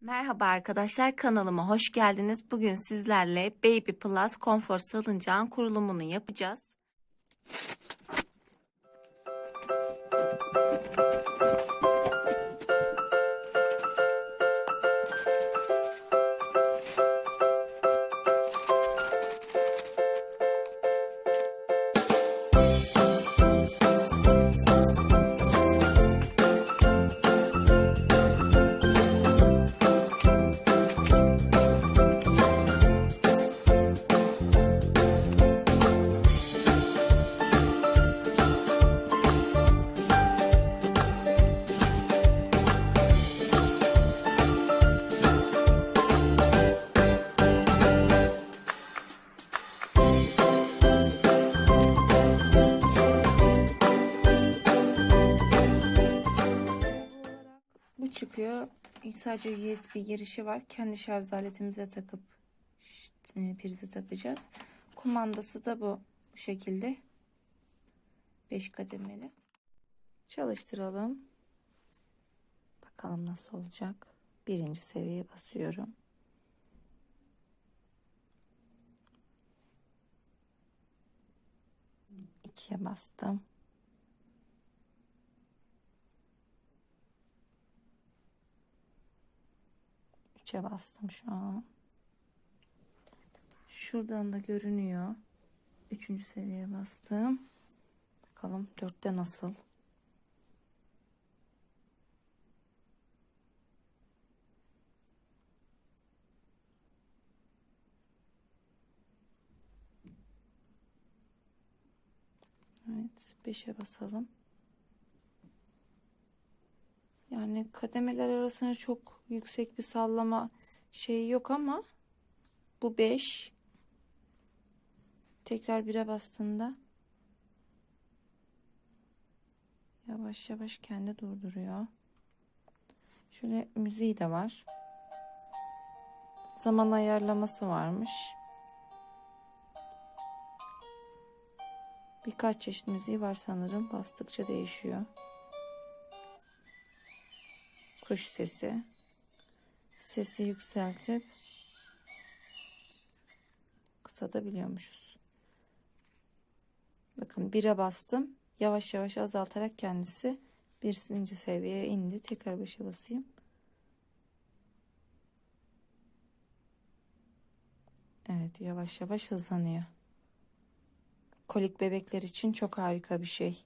Merhaba arkadaşlar kanalıma hoş geldiniz. Bugün sizlerle Baby Plus konfor salıncağın kurulumunu yapacağız. Çıkıyor. Sadece USB girişi var. Kendi şarj aletimize takıp işte, prize takacağız. Kumandası da bu. Bu şekilde. 5 kademeli. Çalıştıralım. Bakalım nasıl olacak. Birinci seviyeye basıyorum. İkiye bastım. Üçe bastım şu an. Şuradan da görünüyor. Üçüncü seviyeye bastım. Bakalım dörtte nasıl? Evet, beşe basalım. Yani kademeler arasında çok yüksek bir sallama şeyi yok ama bu 5 tekrar 1'e bastığında yavaş yavaş kendi durduruyor. Şöyle müziği de var. Zaman ayarlaması varmış. Birkaç çeşit müziği var sanırım. Bastıkça değişiyor. Kuş sesi. Sesi yükseltip kısaltabiliyormuşuz. Bakın 1'e bastım. Yavaş yavaş azaltarak kendisi birinci seviyeye indi. Tekrar 5'e basayım. Evet yavaş yavaş hızlanıyor. Kolik bebekler için çok harika bir şey.